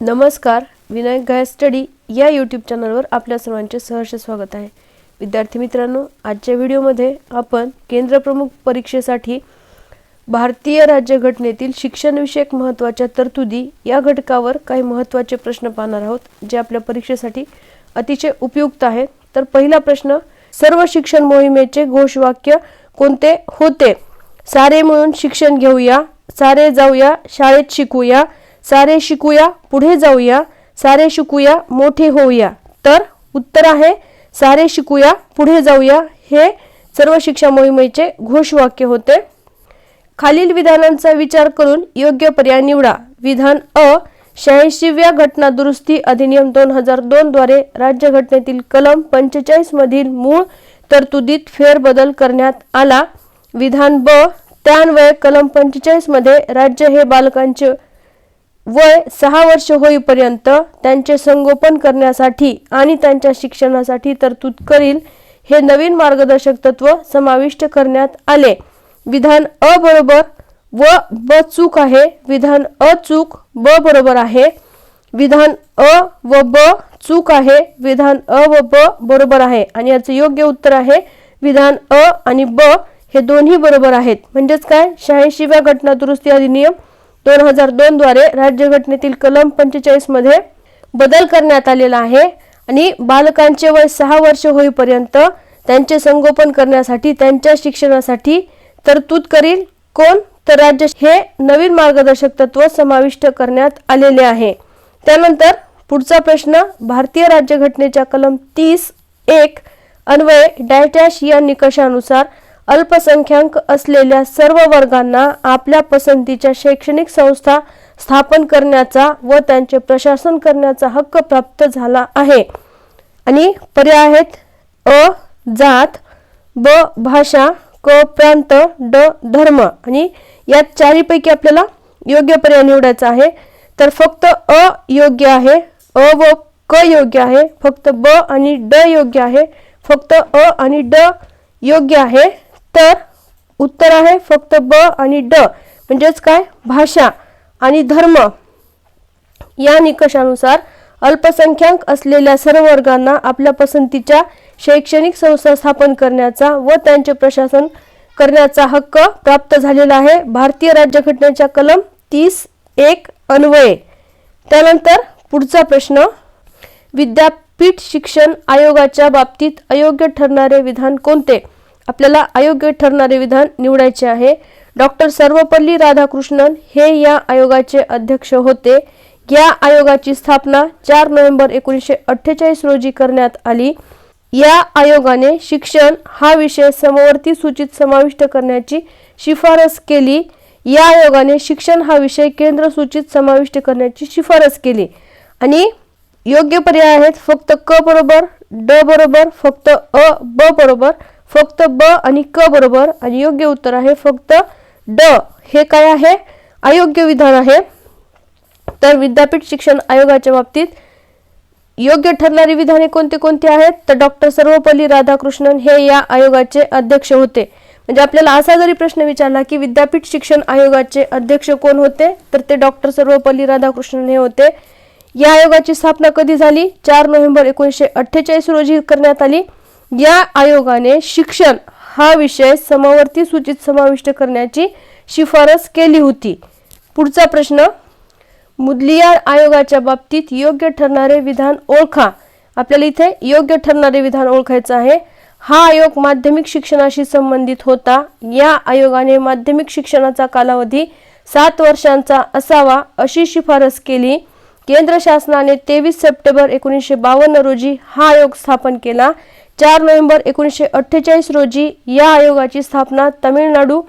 नमस्कार विनायक गाय स्टडी या यूट्यूब चॅनलवर आपल्या सर्वांचे सहर्ष स्वागत आहे. विद्यार्थी मित्रांनो आजच्या व्हिडिओमध्ये आपण केंद्रप्रमुख परीक्षेसाठी भारतीय राज्यघटनेतील शिक्षणविषयक महत्त्वाच्या तरतुदी या घटकावर काही महत्त्वाचे प्रश्न पाहणार आहोत जे आपल्या परीक्षेसाठी अतिशय उपयुक्त आहेत. तर पहिला प्रश्न सर्व शिक्षण मोहिमेचे घोषवाक्य कोणते होते? सारे मिळून शिक्षण घेऊया सारे जाऊया शाळेत शिकूया सारे शिकूया पुढे जाऊया. सारे शिकूया मोठे होऊया. तर उत्तर आहे सारे शिकूया पुढे जाऊया. हे सर्व शिक्षा मोहिमेचे घोषवाक्य होते. खालील विधानांचा विचार करून योग्य पर्याय निवडा. विधान अ शहाऐंशीव्या घटना दुरुस्ती अधिनियम दोन हजार दोन द्वारे राज्यघटनेतील कलम पंचेचाळीस मधील मूळ तरतुदीत फेरबदल करण्यात आला. विधान ब त्यान्वये कलम पंचेचाळीसमध्ये राज्य हे बालकांचे वय सहा वर्ष होईपर्यंत त्यांचे संगोपन करण्यासाठी आणि त्यांच्या शिक्षणासाठी तरतूद करील हे नवीन मार्गदर्शक तत्व समाविष्ट करण्यात आले. विधान अ बरोबर व ब चूक आहे. विधान अ चूक ब बरोबर आहे. विधान अ व ब चूक आहे. विधान अ व ब बरोबर आहे. आणि याचं योग्य उत्तर आहे विधान अ आणि ब हे दोन्ही बरोबर आहेत. म्हणजेच काय? शहाऐंशीव्या घटना दुरुस्ती अधिनियम दोन हजार दोन द्वारे राज्यघटनेतील कलम पंचेचाळीसमध्ये बदल करण्यात आलेला आहे आणि बालकांचे वय सहा वर्ष होईपर्यंत त्यांचे संगोपन करण्यासाठी त्यांच्या शिक्षणासाठी तरतूद करील. कोण? तर राज्य हे नवीन मार्गदर्शक तत्व समाविष्ट करण्यात आलेले आहे. त्यानंतर पुढचा प्रश्न भारतीय राज्यघटनेच्या कलम तीस एक अन्वये डॅश या निकषानुसार अल्पसंख्याक असलेल्या सर्व वर्गांना आपल्या पसंतीच्या शैक्षणिक संस्था स्थापन करण्याचा व त्यांचे प्रशासन करण्याचा हक्क प्राप्त झाला आहे. आणि पर्याय आहेत अ जात ब भाषा क प्रांत ड धर्म. आणि यात चारीपैकी आपल्याला योग्य पर्याय निवडायचा आहे. तर फक्त अ योग्य आहे अ व क योग्य आहे फक्त ब आणि ड योग्य आहे फक्त अ आणि ड योग्य आहे. तर उत्तर आहे फक्त ब आणि ड. म्हणजेच काय? भाषा आणि धर्म. या निकषानुसार अल्पसंख्याक असलेल्या सर्व वर्गांना आपल्या पसंतीच्या शैक्षणिक संस्था स्थापन करण्याचा व त्यांचे प्रशासन करण्याचा हक्क प्राप्त झालेला आहे. भारतीय राज्यघटनेच्या कलम तीस एक अन्वये. त्यानंतर पुढचा प्रश्न विद्यापीठ शिक्षण आयोगाच्या बाबतीत अयोग्य ठरणारे विधान कोणते? आपल्याला अयोग्य ठरणारे विधान निवडायचे आहे. डॉक्टर सर्वपल्ली राधाकृष्णन हे या आयोगाचे अध्यक्ष होते. या आयोगाची स्थापना चार नोव्हेंबर एकोणीसशे अठ्ठेचाळीस रोजी करण्यात आली. या आयोगाने शिक्षण हा विषय समवर्ती सूचित समाविष्ट करण्याची शिफारस केली. या आयोगाने शिक्षण हा विषय केंद्र सूचित समाविष्ट करण्याची शिफारस केली. आणि योग्य पर्याय आहेत. फक्त क बरोबर ड बरोबर फक्त अ ब बरोबर फक्त ब आणि क बरोबर. आणि योग्य उत्तर आहे फक्त ड. हे काय आहे? अयोग्य विधान आहे. तर विद्यापीठ शिक्षण आयोगाच्या बाबतीत योग्य ठरणारी विधाने कोणती कोणती आहेत? तर डॉक्टर सर्वपल्ली राधाकृष्णन हे या आयोगाचे अध्यक्ष होते. म्हणजे आपल्याला असा जरी प्रश्न विचारला की विद्यापीठ शिक्षण आयोगाचे अध्यक्ष कोण होते? तर ते डॉक्टर सर्वपल्ली राधाकृष्णन हे होते. या आयोगाची स्थापना कधी झाली? चार नोव्हेंबर एकोणीसशे अठ्ठेचाळीस रोजी करण्यात आली. या आयोगाने शिक्षण हा विषय समवर्ती सूचित समाविष्ट करण्याची शिफारस केली होती. पुढचा प्रश्न मुदलियार आयोगाच्या बाबतीत योग्य ठरणारे विधान ओळखा. आपल्याला इथे योग्य ठरणारे विधान ओळखायचं आहे. हा आयोग माध्यमिक शिक्षणाशी संबंधित होता. या आयोगाने माध्यमिक शिक्षणाचा कालावधी सात वर्षांचा असावा अशी शिफारस केली. केंद्र शासनाने तेवीस सप्टेंबर एकोणीसशे बावन्न रोजी हा आयोग स्थापन केला. चार नोव्हेंबर एकोणीसशे अठ्ठेचाळीस रोजी या आयोगाची स्थापना तमिळनाडू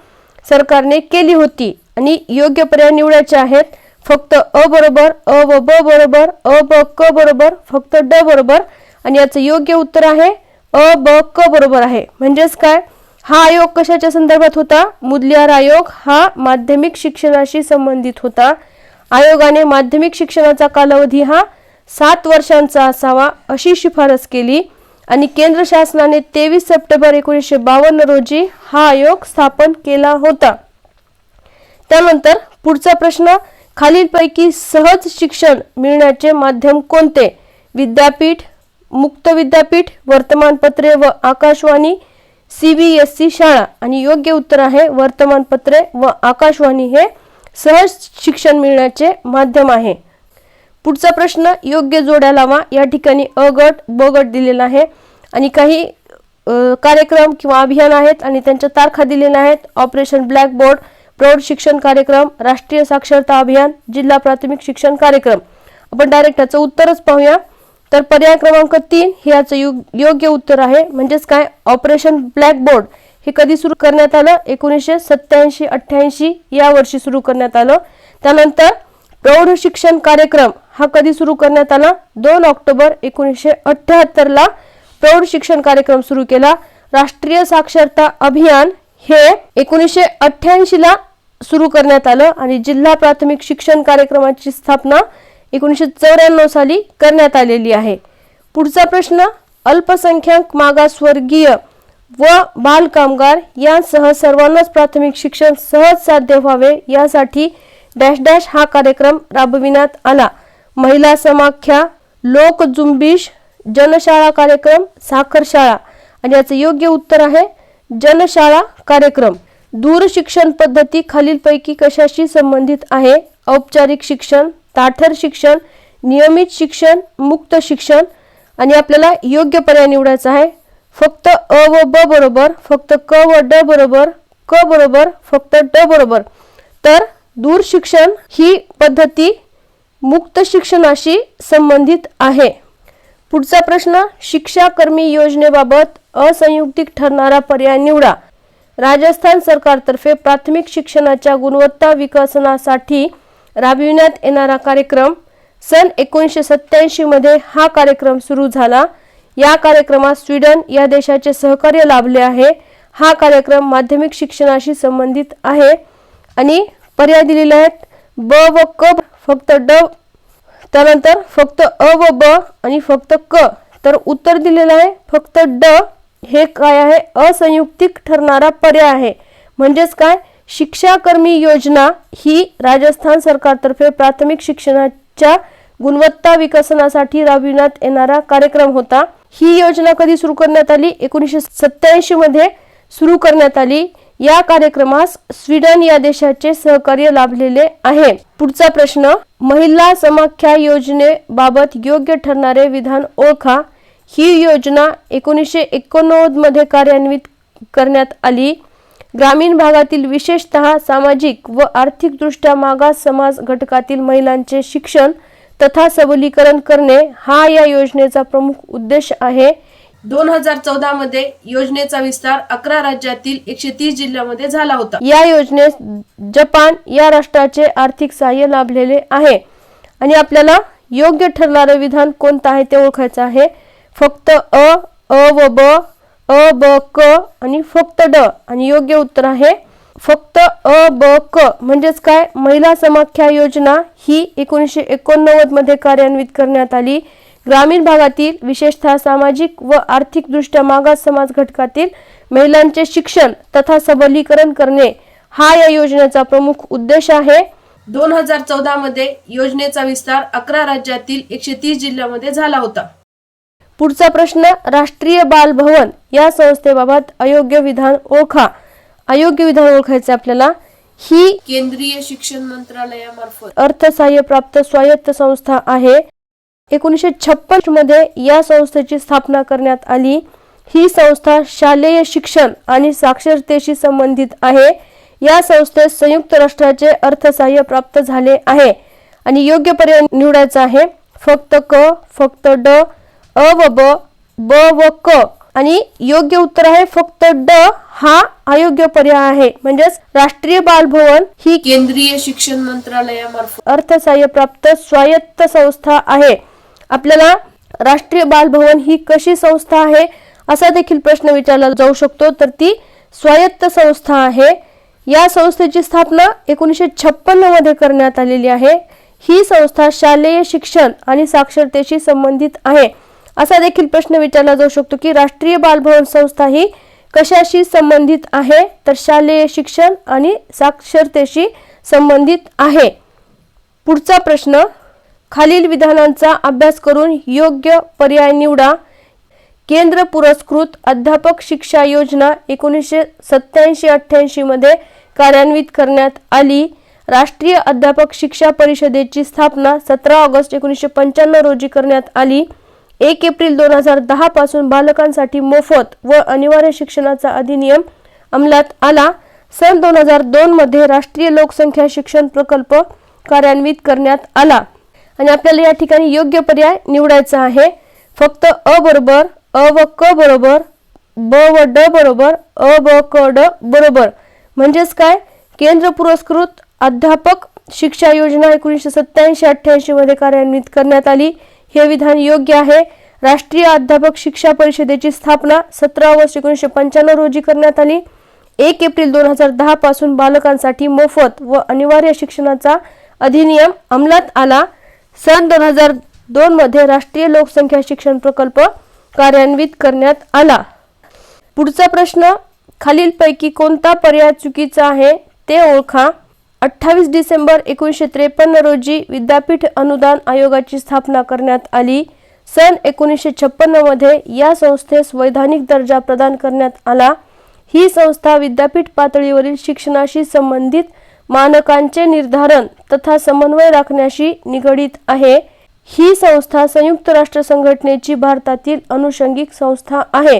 सरकारने केली होती. आणि योग्य पर्याय निवडायचे आहेत. फक्त अ बरोबर अ व ब बरोबर अ ब क बरोबर फक्त ड बरोबर. आणि याचं योग्य उत्तर आहे अ ब क बरोबर आहे. म्हणजेच काय? हा आयोग कशाच्या संदर्भात होता? मुदलियार आयोग हा माध्यमिक शिक्षणाशी संबंधित होता. आयोगाने माध्यमिक शिक्षणाचा कालावधी हा सात वर्षांचा असावा अशी शिफारस केली. आणि केंद्र शासनाने तेवीस सप्टेंबर एकोणीसशे बावन्न रोजी हा आयोग स्थापन केला होता. त्यानंतर पुढचा प्रश्न खालीलपैकी सहज शिक्षण मिळण्याचे माध्यम कोणते? विद्यापीठ मुक्त विद्यापीठ वर्तमानपत्रे व आकाशवाणी सी बी एस सी शाळा. आणि योग्य उत्तर आहे वर्तमानपत्रे व आकाशवाणी हे सहज शिक्षण मिळण्याचे माध्यम आहे. पुढचा प्रश्न योग्य जोड्या लावा. या ठिकाणी अ गट ब गट दिलेला आहे. आणि काही कार्यक्रम किंवा अभियान आहेत आणि त्यांच्या तारखा दिलेल्या आहेत. ऑपरेशन ब्लॅकबोर्ड प्रौढ शिक्षण कार्यक्रम राष्ट्रीय साक्षरता अभियान जिल्हा प्राथमिक शिक्षण कार्यक्रम. आपण डायरेक्ट याचं उत्तरच पाहूया. तर पर्याय क्रमांक तीन हे याचं योग्य उत्तर आहे. म्हणजेच काय? ऑपरेशन ब्लॅकबोर्ड हे कधी सुरू करण्यात आलं? एकोणीसशे सत्याऐंशी अठ्ठ्याऐंशी या वर्षी सुरू करण्यात आलं. त्यानंतर प्रौढ शिक्षण कार्यक्रम हा कधी सुरू करण्यात आला? दोन ऑक्टोबर एकोणीसशे अठ्ठ्याहत्तरला प्रौढ शिक्षण कार्यक्रम सुरू केला. राष्ट्रीय साक्षरता अभियान हे एकोणीसशे अठ्ठ्याऐंशी ला सुरू करण्यात आलं आणि जिल्हा प्राथमिक शिक्षण कार्यक्रमाची स्थापना एकोणीसशे चौऱ्याण्णव साली करण्यात आलेली आहे. पुढचा प्रश्न अल्पसंख्याक मागासवर्गीय व बालकामगार यांसह सर्वांनाच प्राथमिक शिक्षण सहज साध्य व्हावे यासाठी डॅश डॅश हा कार्यक्रम राबविण्यात आला. महिला समाख्या लोक जुंबिश जनशाळा कार्यक्रम साखर शाळा. आणि याचं योग्य उत्तर आहे जनशाळा कार्यक्रम. दूर शिक्षण पद्धती खालीलपैकी कशाशी संबंधित आहे? औपचारिक शिक्षण ताठर शिक्षण नियमित शिक्षण मुक्त शिक्षण. आणि आपल्याला योग्य पर्याय निवडायचा आहे. फक्त अ व ब बरोबर फक्त क व ड बरोबर क बरोबर फक्त ड बरोबर. तर दूर शिक्षण ही पद्धती मुक्त शिक्षणाशी संबंधित आहे. पुढचा प्रश्न शिक्षा कर्मी योजनेबाबत असंयुक्तिक ठरणारा पर्याय निवडा. राजस्थान सरकारतर्फे प्राथमिक शिक्षणाच्या गुणवत्ता विकसनासाठी राबविण्यात येणारा कार्यक्रम सन एकोणीसशे सत्त्याऐंशीमध्ये हा कार्यक्रम सुरू झाला. या कार्यक्रमात स्वीडन या देशाचे सहकार्य लाभले आहे. हा कार्यक्रम माध्यमिक शिक्षणाशी संबंधित आहे. आणि पर्याय दिलेले आहेत ब व क फक्त ड त्यानंतर फक्त अ व ब आणि फक्त क. तर उत्तर दिलेलं आहे फक्त ड हे काय आहे? असंयुक्तिक ठरणारा पर्याय आहे. म्हणजेच काय? शिक्षाकर्मी योजना ही राजस्थान सरकारतर्फे प्राथमिक शिक्षणाच्या गुणवत्ता विकसनासाठी राबविण्यात येणारा कार्यक्रम होता. ही योजना कधी सुरू करण्यात आली? एकोणीसशे सत्याऐंशी मध्ये सुरू करण्यात आली. या कार्यक्रमास स्वीडन या देशाचे सहकार्य लाभलेले आहे. पुढचा प्रश्न महिला समाख्या योजनेबाबत योग्य ठरणारे विधान ओळखा. ही योजना एकोणीसशे एकोणनव्वदमध्ये कार्यान्वित करण्यात आली. ग्रामीण भागातील विशेषतः सामाजिक व आर्थिकदृष्ट्या मागास समाज घटकातील महिलांचे शिक्षण तथा सबलीकरण करणे हा या योजनेचा प्रमुख उद्देश आहे. दोन हजार चौदा मध्ये योजनेचा विस्तार अकरा राज्यातील एकशे तीस जिल्ह्यामध्ये झाला होता. या योजनेस जपान या राष्ट्राचे आर्थिक सहाय्य लाभलेले आहे. आणि आपल्याला योग्य ठरणारं विधान कोणतं आहे ते ओळखायचं आहे. फक्त अ अ व ब अ ब क आणि फक्त ड आणि योग्य उत्तर आहे. फक्त अ ब क म्हणजेच काय? महिला समाख्या योजना ही एकोणीसशे एकोणनव्वदमध्ये कार्यान्वित करण्यात आली. ग्रामीण भागातील विशेषतः सामाजिक व आर्थिकदृष्ट्या मागास समाज घटकातील महिलांचे शिक्षण तथा सबलीकरण करणे हा या योजनेचा प्रमुख उद्देश आहे. दोन हजार चौदा मध्ये योजनेचा विस्तार अकरा राज्यातील एकशे तीस जिल्ह्यामध्ये झाला होता. पुढचा प्रश्न राष्ट्रीय बाल भवन या संस्थेबाबत अयोग्य विधान ओळखा. अयोग्य विधान ओळखायचं आपल्याला. ही केंद्रीय शिक्षण मंत्रालयामार्फत. अर्थसहाय्य प्राप्त स्वायत्त संस्था आहे. एकोणीसशे छप्पनमध्ये या संस्थेची स्थापना करण्यात आली. ही संस्था शालेय शिक्षण आणि साक्षरतेशी संबंधित आहे. या संस्थेस संयुक्त राष्ट्राचे अर्थसहाय्य प्राप्त झाले आहे आणि योग्य पर्याय निवडायचा आहे. फक्त क फक्त ड अ व ब ब व क आणि योग्य उत्तर आहे फक्त ड हा अयोग्य पर्याय आहे. म्हणजेच राष्ट्रीय बाल भवन ही केंद्रीय शिक्षण मंत्रालयामार्फत अर्थसहाय्य प्राप्त स्वायत्त संस्था आहे. आपल्याला राष्ट्रीय बालभवन ही कशी संस्था आहे असा देखील प्रश्न विचारला जाऊ शकतो. तर ती स्वायत्त संस्था आहे. या संस्थेची स्थापना एकोणीसशे छप्पन्नमध्ये करण्यात आलेली आहे. ही संस्था शालेय शिक्षण आणि साक्षरतेशी संबंधित आहे असा देखील प्रश्न विचारला जाऊ शकतो की राष्ट्रीय बालभवन संस्था ही कशाशी संबंधित आहे? तर शालेय शिक्षण आणि साक्षरतेशी संबंधित आहे. पुढचा प्रश्न खालील विधानांचा अभ्यास करून योग्य पर्याय निवडा. केंद्र पुरस्कृत अध्यापक शिक्षा योजना एकोणीसशे सत्याऐंशी अठ्ठ्याऐंशीमध्ये कार्यान्वित करण्यात आली. राष्ट्रीय अध्यापक शिक्षा परिषदेची स्थापना सतरा ऑगस्ट एकोणीसशे पंच्याण्णव रोजी करण्यात आली. एक एप्रिल दोन हजार दहा पासून बालकांसाठी मोफत व अनिवार्य शिक्षणाचा अधिनियम अंमलात आला. सन दोन हजार दोन मध्ये राष्ट्रीय लोकसंख्या शिक्षण प्रकल्प कार्यान्वित करण्यात आला. आणि आपल्याला या ठिकाणी योग्य पर्याय निवडायचा आहे. फक्त अ बरोबर अ व क बरोबर ब व ड बरोबर अ ब क ड बरोबर. म्हणजेच काय? केंद्र पुरस्कृत अध्यापक शिक्षा योजना एकोणीसशे सत्याऐंशी अठ्ठ्याऐंशी मध्ये कार्यान्वित करण्यात आली. हे विधान योग्य आहे. राष्ट्रीय अध्यापक शिक्षा परिषदेची स्थापना सतरा ऑगस्ट एकोणीसशे पंच्याण्णव रोजी करण्यात आली. एक एप्रिल दोन हजार दहा पासून बालकांसाठी मोफत व अनिवार्य शिक्षणाचा अधिनियम अंमलात आला. सन दोन हजार दोन मध्ये राष्ट्रीय लोकसंख्या शिक्षण प्रकल्प कार्यान्वित करण्यात आला. पुढचा प्रश्न खालीलपैकी कोणता पर्याय चुकीचा आहे ते ओळखा. अठ्ठावीस डिसेंबर एकोणीसशे त्रेपन्न रोजी विद्यापीठ अनुदान आयोगाची स्थापना करण्यात आली. सन एकोणीसशे छप्पन्नमध्ये या संस्थेस वैधानिक दर्जा प्रदान करण्यात आला. ही संस्था विद्यापीठ पातळीवरील शिक्षणाशी संबंधित मानकांचे निर्धारण तथा समन्वय राखण्याशी निगडीत आहे. ही संस्था संयुक्त राष्ट्र संघटनेची भारतातील अनुषंगिक संस्था आहे.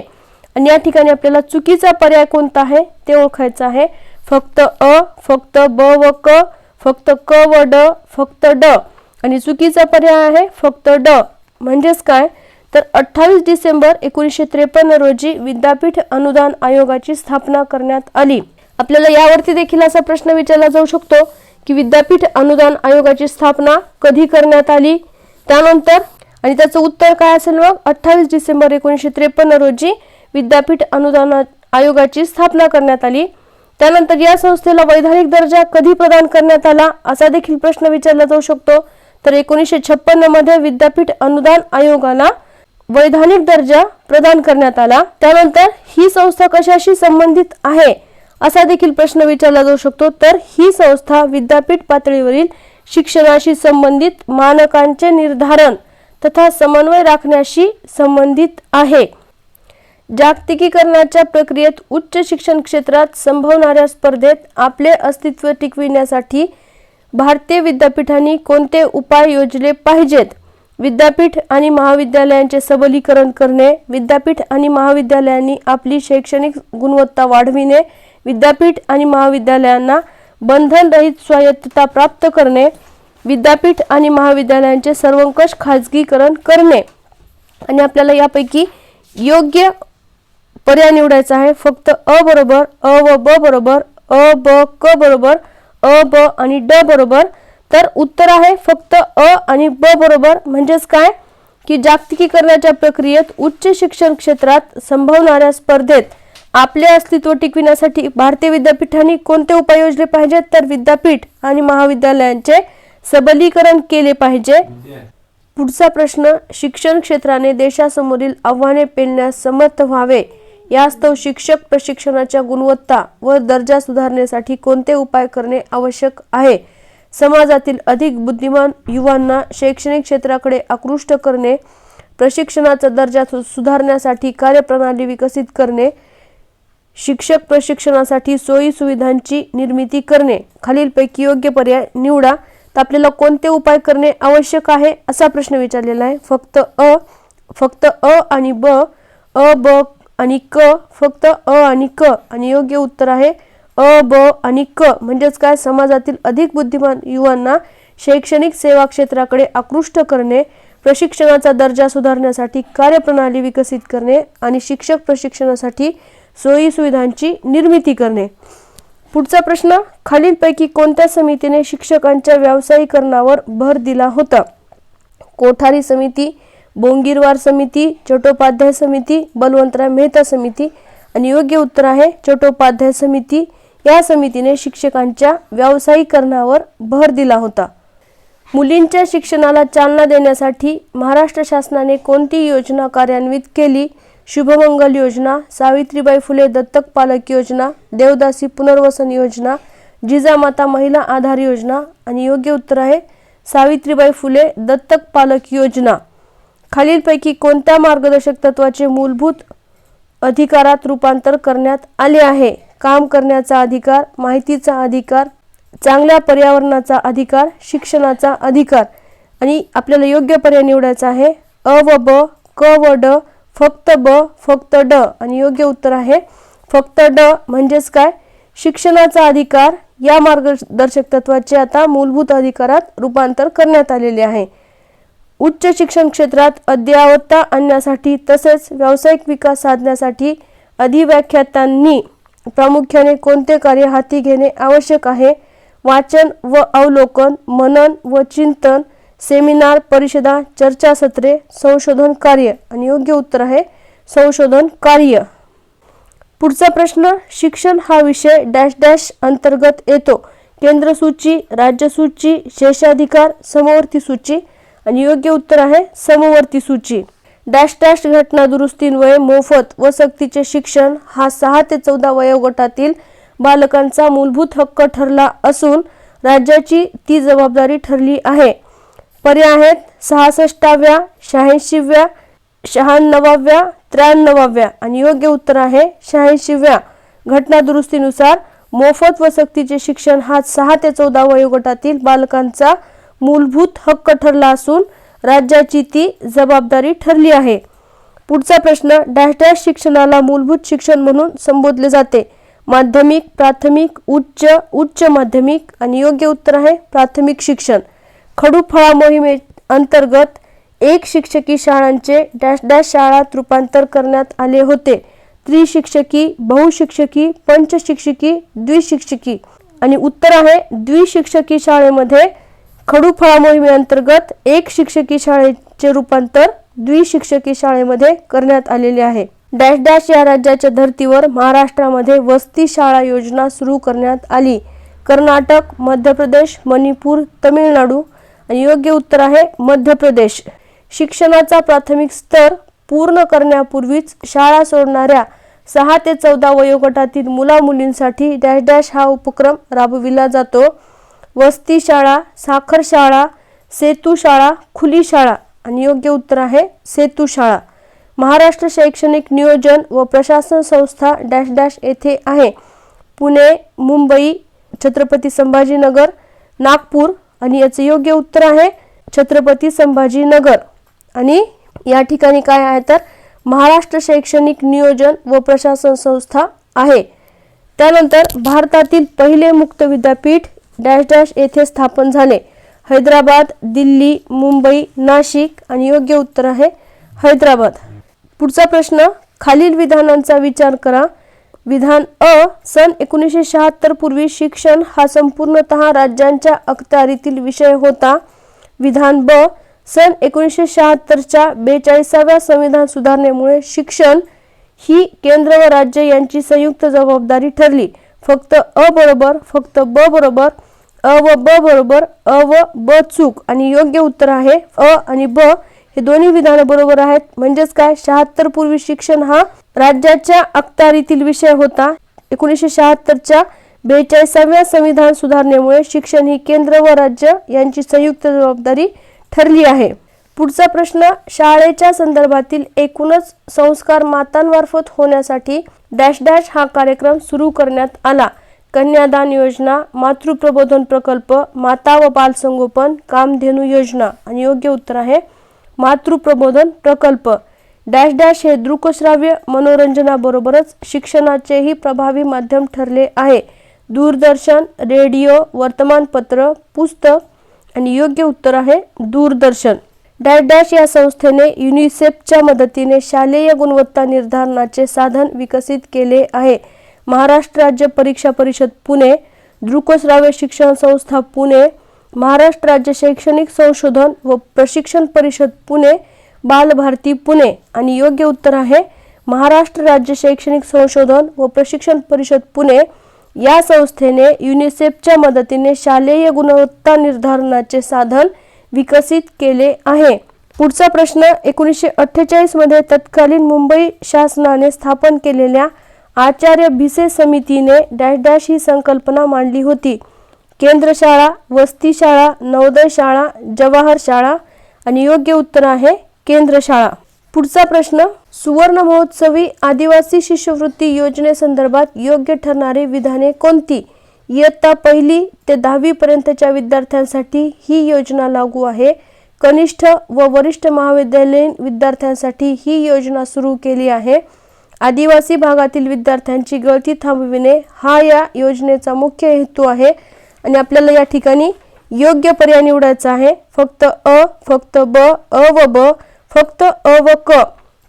आणि या ठिकाणी आपल्याला चुकीचा पर्याय कोणता आहे ते ओळखायचं आहे. फक्त अ फक्त ब व क फक्त क व ड फक्त ड. आणि चुकीचा पर्याय आहे फक्त ड. म्हणजेच काय? तर अठ्ठावीस डिसेंबर एकोणीसशे त्रेपन्न रोजी विद्यापीठ अनुदान आयोगाची स्थापना करण्यात आली. आपल्याला यावरती देखील असा प्रश्न विचारला जाऊ शकतो की विद्यापीठ अनुदान आयोगाची स्थापना कधी करण्यात आली? त्यानंतर आणि त्याचं उत्तर काय असेल मग? अठ्ठावीस डिसेंबर एकोणीसशे त्रेपन्न रोजी विद्यापीठ अनुदान आयोगाची स्थापना करण्यात आली. त्यानंतर या संस्थेला वैधानिक दर्जा कधी प्रदान करण्यात आला असा देखील प्रश्न विचारला जाऊ शकतो. तर एकोणीसशे छप्पन्नमध्ये विद्यापीठ अनुदान आयोगाला वैधानिक दर्जा प्रदान करण्यात आला. त्यानंतर ही संस्था कशाशी संबंधित आहे? असा देखील प्रश्न विचारला जाऊ शकतो. तर ही संस्था विद्यापीठ पातळीवरील शिक्षणाशी संबंधित मानकांचे निर्धारण तथा समन्वय राखण्याशी संबंधित आहे. जागतिकीकरणाच्या प्रक्रियेत उच्च शिक्षण क्षेत्रात संभवणाऱ्या स्पर्धेत आपले अस्तित्व टिकविण्यासाठी भारतीय विद्यापीठांनी कोणते उपाय योजले पाहिजेत? विद्यापीठ आणि महाविद्यालयांचे सबलीकरण करणे विद्यापीठ आणि महाविद्यालयांनी आपली शैक्षणिक गुणवत्ता वाढविणे विद्यापीठ आणि महाविद्यालयांना बंधनरहित स्वायत्तता प्राप्त करणे विद्यापीठ आणि महाविद्यालयांचे सर्वंकष खाजगीकरण करणे. आणि आपल्याला यापैकी योग्य पर्याय निवडायचा आहे. फक्त अ बरोबर अ व ब बरोबर अ ब क बरोबर अ ब आणि ड बरोबर. तर उत्तर आहे फक्त अ आणि ब बरोबर. म्हणजेच काय? की जागतिकीकरणाच्या प्रक्रियेत उच्च शिक्षण क्षेत्रात संभवणाऱ्या स्पर्धेत आपले अस्तित्व टिकविण्यासाठी भारतीय विद्यापीठांनी कोणते उपाय योजले पाहिजेत तर विद्यापीठ आणि महाविद्यालयांचे सबलीकरण केले पाहिजे? पुढचा प्रश्न शिक्षण क्षेत्राने देशासमोरील आव्हाने पेलण्यास समर्थ व्हावे. यास्तव शिक्षक प्रशिक्षणाच्या गुणवत्ता व दर्जा सुधारण्यासाठी कोणते उपाय करणे आवश्यक आहे? समाजातील अधिक बुद्धिमान युवांना शैक्षणिक क्षेत्राकडे आकृष्ट करणे प्रशिक्षणाचा दर्जा सु- सुधारण्यासाठी कार्यप्रणाली विकसित करणे शिक्षक प्रशिक्षणासाठी सोयी सुविधांची निर्मिती करणे खालीलपैकी योग्य पर्याय निवडा तर आपल्याला कोणते उपाय करणे आवश्यक आहे असा प्रश्न विचारलेला आहे. फक्त अ फक्त अ आणि ब अ ब आणि क फक्त अ आणि क आणि योग्य उत्तर आहे. अ ब आणि क म्हणजेच काय? समाजातील अधिक बुद्धिमान युवांना शैक्षणिक सेवा क्षेत्राकडे आकृष्ट करणे प्रशिक्षणाचा दर्जा सुधारण्यासाठी कार्यप्रणाली विकसित करणे आणि शिक्षक प्रशिक्षणासाठी सोयी सुविधांची निर्मिती करणे. पुढचा प्रश्न खालीलपैकी कोणत्या समितीने शिक्षकांच्या व्यावसायीकरणावर भर दिला होता? कोठारी समिती बोंगीरवार समिती चटोपाध्याय समिती बलवंतराय मेहता समिती आणि योग्य उत्तर आहे चटोपाध्याय समिती. या समितीने शिक्षकांच्या व्यावसायीकरणावर भर दिला होता. मुलींच्या शिक्षणाला चालना देण्यासाठी महाराष्ट्र शासनाने कोणती योजना कार्यान्वित केली? शुभमंगल योजना सावित्रीबाई फुले दत्तक पालक योजना देवदासी पुनर्वसन योजना जिजामाता महिला आधार योजना आणि योग्य उत्तर आहे सावित्रीबाई फुले दत्तक पालक योजना. खालीलपैकी कोणत्या मार्गदर्शक तत्वाचे मूलभूत अधिकारात रूपांतर करण्यात आले आहे? काम करण्याचा अधिकार माहितीचा अधिकार चांगल्या पर्यावरणाचा अधिकार शिक्षणाचा अधिकार आणि आपल्याला योग्य पर्याय निवडायचा आहे. अ व ब क व ड फक्त ब फक्त ड आणि योग्य उत्तर आहे. फक्त ड म्हणजेच काय? शिक्षणाचा अधिकार या मार्गदर्शक तत्वाचे आता मूलभूत अधिकारात रूपांतर करण्यात आलेले आहे. उच्च शिक्षण क्षेत्रात अद्ययावतता आणण्यासाठी तसेच व्यावसायिक विकास साधण्यासाठी अधिव्याख्यातांनी प्रामुख्याने कोणते कार्य हाती घेणे आवश्यक आहे? वाचन व अवलोकन मनन व चिंतन सेमिनार परिषदा चर्चासत्रे संशोधन कार्य आणि योग्य उत्तर आहे संशोधन कार्य. पुढचा प्रश्न शिक्षण हा विषय डॅश डॅश अंतर्गत येतो. केंद्र सूची राज्य सूची शेषाधिकार समवर्ती सूची आणि योग्य उत्तर आहे समवर्ती सूची. डॅश डॅश घटना दुरुस्तीन्वये मोफत व सक्तीचे शिक्षण हा सहा ते चौदा वयोगटातील बालकांचा मूलभूत हक्क ठरला असून राज्याची ती जबाबदारी ठरली आहे. पर्याय आहेत. सहासष्टाव्या शहाऐंशीव्या शहाण्णवाव्या त्र्याण्णवाव्या. आणि योग्य उत्तर आहे शहाऐंशीव्या. घटना दुरुस्तीनुसार मोफत व सक्तीचे शिक्षण हा सहा ते चौदा वयोगटातील बालकांचा मूलभूत हक्क ठरला असून राज्याची ती जबाबदारी ठरली आहे. पुढचा प्रश्न डॅश डॅश शिक्षणाला मूलभूत शिक्षण म्हणून संबोधले जाते. माध्यमिक प्राथमिक उच्च उच्च माध्यमिक आणि योग्य उत्तर आहे प्राथमिक शिक्षण. खडू फळा मोहिमे अंतर्गत एक शिक्षकी शाळांचे डॅश डॅश शाळात रूपांतर करण्यात आले होते. त्रिशिक्षकी बहुशिक्षकी पंचशिक्षकी द्विशिक्षकी आणि उत्तर आहे द्विशिक्षकी शाळेमध्ये खडूफळा मोहिमेअंतर्गत एक शिक्षकी शाळेचे रूपांतर द्विशिक्षकी शाळेमध्ये करण्यात आलेले आहे. डॅश डॅश या राज्याच्या धर्तीवर महाराष्ट्रामध्ये वस्ती शाळा योजना सुरू करण्यात आली. कर्नाटक मध्य प्रदेश मणिपूर तमिळनाडू आणि योग्य उत्तर आहे मध्य प्रदेश. शिक्षणाचा प्राथमिक स्तर पूर्ण करण्यापूर्वीच शाळा सोडणाऱ्या सहा ते चौदा वयोगटातील मुला मुलींसाठी डॅश डॅश हा उपक्रम राबविला जातो. वस्ती शाळा साखर शाळा सेतू शाळा खुली शाळा आणि योग्य उत्तर आहे सेतू शाळा. महाराष्ट्र शैक्षणिक नियोजन व प्रशासन संस्था डॅश डॅश येथे आहे. पुणे मुंबई छत्रपती संभाजीनगर नागपूर आणि याचं योग्य उत्तर आहे छत्रपती संभाजीनगर. आणि या ठिकाणी काय आहे तर महाराष्ट्र शैक्षणिक नियोजन व प्रशासन संस्था आहे. त्यानंतर भारतातील पहिले मुक्त विद्यापीठ डॅश डॅश येथे स्थापन झाले. हैदराबाद दिल्ली मुंबई नाशिक आणि योग्य उत्तर आहे हैदराबाद. पुढचा प्रश्न खालील विधानांचा विचार करा. विधान अ सन एकोणीसशे शहात्तर पूर्वी शिक्षण हा संपूर्णतः राज्यांच्या अखत्यारीतील विषय होता. विधान ब सन एकोणीसशे शहात्तरच्या बेचाळीसाव्या संविधान सुधारणेमुळे शिक्षण ही केंद्र व राज्य यांची संयुक्त जबाबदारी ठरली. फक्त अ बरोबर फक्त ब बरोबर अ व ब बरोबर अ व ब चूक आणि योग्य उत्तर आहे. अ आणि ब हे दोन्ही विधानं बरोबर आहेत. म्हणजेच काय? शहात्तर पूर्वी शिक्षण हा राज्याच्या अखत्यारीतील विषय होता. एकोणीसशे शहात्तरच्या बेचाळीसाव्या संविधान सुधारणेमुळे शिक्षण ही केंद्र व राज्य यांची संयुक्त जबाबदारी ठरली आहे. पुढचा प्रश्न शाळेच्या संदर्भातील एकूणच संस्कार मातांमार्फत होण्यासाठी डॅश डॅश हा कार्यक्रम सुरू करण्यात आला. कन्यादान योजना मातृप्रबोधन प्रकल्प माता व बालसंगोपन कामधेनू योजना आणि योग्य उत्तर आहे. मातृप्रबोधन प्रकल्प. डॅश डॅश हे दृकश्राव्य मनोरंजनाबरोबरच शिक्षणाचेही प्रभावी माध्यम ठरले आहे. दूरदर्शन रेडिओ वर्तमानपत्र पुस्तक आणि योग्य उत्तर आहे दूरदर्शन. डॅश डॅश या संस्थेने युनिसेफच्या मदतीने शालेय गुणवत्ता निर्धारणाचे साधन विकसित केले आहे. महाराष्ट्र राज्य परीक्षा परिषद पुणे. दृकश्राव्य शिक्षण संस्था पुणे. महाराष्ट्र राज्य शैक्षणिक संशोधन व प्रशिक्षण परिषद पुणे. बालभारती पुणे. आणि योग्य उत्तर आहे महाराष्ट्र राज्य शैक्षणिक संशोधन व प्रशिक्षण परिषद पुणे. या संस्थेने युनिसेफच्या मदतीने शालेय गुणवत्ता निर्धारणाचे साधन विकसित केले आहे. पुढचा प्रश्न एकोणीसशे अठ्ठेचाळीसमध्ये तत्कालीन मुंबई शासनाने स्थापन केलेल्या आचार्य भिसे समितीने डॅश डॅश ही संकल्पना मांडली होती. केंद्र शाळा वस्ती शाळा नवोदय शाळा जवाहर शाळा आणि योग्य उत्तर आहे केंद्र शाळा पुढचा प्रश्न सुवर्ण महोत्सवी आदिवासी शिष्यवृत्ती योजनेसंदर्भात योग्य ठरणारी विधाने कोणती? इयत्ता पहिली ते दहावी पर्यंतच्या विद्यार्थ्यांसाठी ही योजना लागू आहे. कनिष्ठ व वरिष्ठ महाविद्यालयीन विद्यार्थ्यांसाठी ही योजना सुरू केली आहे. आदिवासी भागातील विद्यार्थ्यांची गळती थांबविणे हा या योजनेचा मुख्य हेतू आहे. आणि आपल्याला या ठिकाणी योग्य पर्याय निवडायचा आहे. फक्त अ फक्त ब अ व ब फक्त अ व क.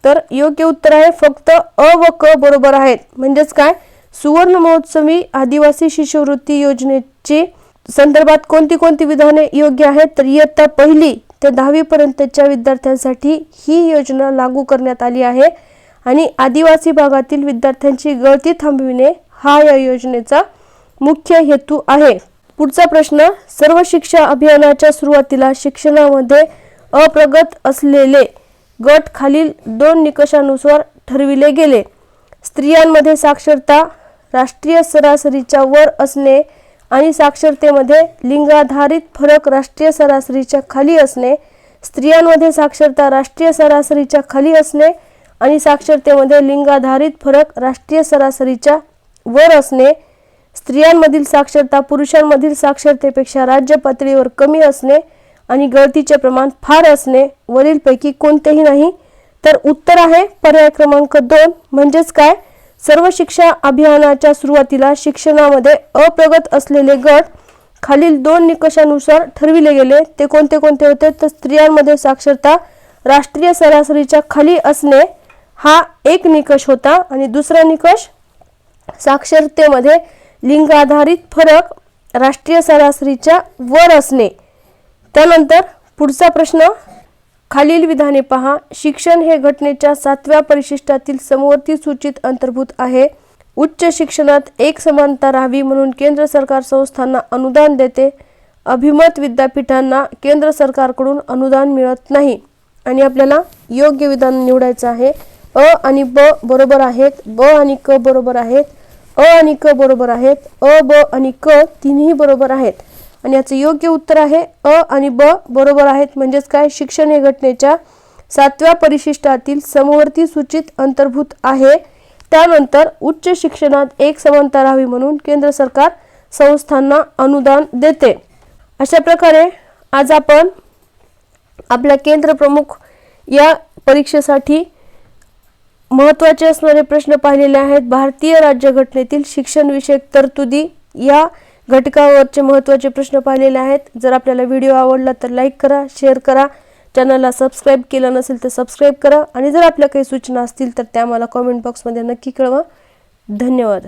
तर योग्य उत्तर आहे फक्त अ व क बरोबर आहेत. म्हणजेच काय? सुवर्ण महोत्सवी आदिवासी शिष्यवृत्ती योजनेची संदर्भात कोणती कोणती विधाने योग्य आहेत? तर इयत्ता पहिली ते दहावी पर्यंतच्या विद्यार्थ्यांसाठी ही योजना लागू करण्यात आली आहे. आणि आदिवासी भागातील विद्यार्थ्यांची गळती थांबविणे हा या योजनेचा मुख्य हेतू आहे. पुढचा प्रश्न सर्व शिक्षा अभियानाच्या सुरुवातीला शिक्षणामध्ये अप्रगत असलेले गट खालील दोन निकषानुसार ठरविले गेले. स्त्रियांमध्ये साक्षरता राष्ट्रीय सरासरीच्या वर असणे आणि साक्षरतेमध्ये लिंगाधारित फरक राष्ट्रीय सरासरीच्या खाली असणे स्त्रियांमध्ये साक्षरता राष्ट्रीय सरासरीच्या खाली असणे आणि साक्षरतेमध्ये लिंगाधारित फरक राष्ट्रीय सरासरीच्या वर असणे स्त्रियांमधील साक्षरता पुरुषांमधील साक्षरतेपेक्षा राज्य पातळीवर कमी असणे आणि गळतीचे प्रमाण फार असणे वरीलपैकी कोणतेही नाही. तर उत्तर आहे पर्याय क्रमांक दोन. म्हणजेच काय? सर्व शिक्षा अभियानाच्या सुरुवातीला शिक्षणामध्ये अप्रगत असलेले गट खालील दोन निकषानुसार ठरविले गेले. ते कोणते कोणते होते? तर स्त्रियांमध्ये साक्षरता राष्ट्रीय सरासरीच्या खाली असणे हा एक निकष होता आणि दुसरा निकष साक्षरतेमध्ये लिंग आधारित फरक राष्ट्रीय सरासरीच्या वर असणे. त्यानंतर पुढचा प्रश्न खालील विधाने पहा. शिक्षण हे घटनेच्या सातव्या परिशिष्टातील समवर्ती सूचित अंतर्भूत आहे. उच्च शिक्षणात एक समानता राहावी म्हणून केंद्र सरकार संस्थांना अनुदान देते. अभिमत विद्यापीठांना केंद्र सरकारकडून अनुदान मिळत नाही. आणि आपल्याला योग्य विधान निवडायचं आहे. अ आणि ब बरोबर आहेत. ब आणि क बरोबर आहेत. अ आणि क बरोबर आहेत. अ ब आणि क तिन्ही बरोबर आहेत. आणि याचं योग्य उत्तर आहे अ आणि ब बरोबर आहेत. म्हणजेच काय? शिक्षण हे घटनेच्या सातव्या परिशिष्टातील समवर्ती सूचित अंतर्भूत आहे. त्यानंतर उच्च शिक्षणात एक समानता राहावी म्हणून केंद्र सरकार संस्थांना अनुदान देते. अशा प्रकारे आज आपण आपल्या केंद्र प्रमुख या परीक्षेसाठी महत्त्वाचे असणारे प्रश्न पाहिलेले आहेत. भारतीय राज्यघटनेतील शिक्षणविषयक तरतुदी या घटकावरचे महत्त्वाचे प्रश्न पाहिलेले आहेत. जर आपल्याला व्हिडिओ आवडला तर लाईक करा शेअर करा. चॅनलला सबस्क्राईब केलं नसेल तर सबस्क्राईब करा. आणि जर आपल्या काही सूचना असतील तर त्या मला कॉमेंट बॉक्समध्ये नक्की कळवा. धन्यवाद.